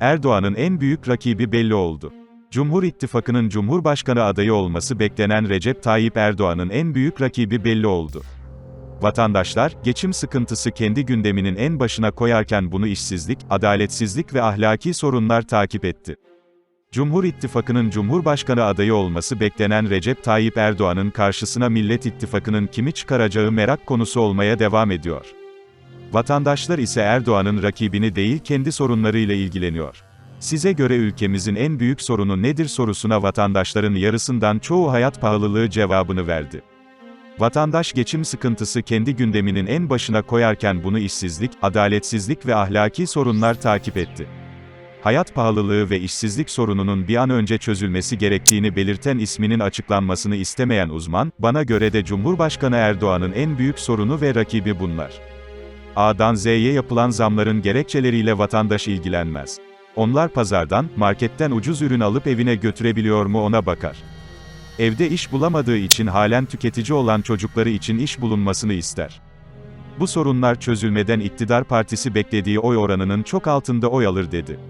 Erdoğan'ın en büyük rakibi belli oldu. Cumhur İttifakı'nın Cumhurbaşkanı adayı olması beklenen Recep Tayyip Erdoğan'ın en büyük rakibi belli oldu. Vatandaşlar, geçim sıkıntısı kendi gündeminin en başına koyarken bunu işsizlik, adaletsizlik ve ahlaki sorunlar takip etti. Cumhur İttifakı'nın Cumhurbaşkanı adayı olması beklenen Recep Tayyip Erdoğan'ın karşısına Millet İttifakı'nın kimi çıkaracağı merak konusu olmaya devam ediyor. Vatandaşlar ise Erdoğan'ın rakibini değil kendi sorunlarıyla ilgileniyor. Size göre ülkemizin en büyük sorunu nedir sorusuna vatandaşların yarısından çoğu hayat pahalılığı cevabını verdi. Vatandaş geçim sıkıntısı kendi gündeminin en başına koyarken bunu işsizlik, adaletsizlik ve ahlaki sorunlar takip etti. Hayat pahalılığı ve işsizlik sorununun bir an önce çözülmesi gerektiğini belirten isminin açıklanmasını istemeyen uzman, bana göre de Cumhurbaşkanı Erdoğan'ın en büyük sorunu ve rakibi bunlar. A'dan Z'ye yapılan zamların gerekçeleriyle vatandaş ilgilenmez. Onlar pazardan, marketten ucuz ürün alıp evine götürebiliyor mu ona bakar. Evde iş bulamadığı için halen tüketici olan çocukları için iş bulunmasını ister. Bu sorunlar çözülmeden iktidar partisi beklediği oy oranının çok altında oy alır dedi.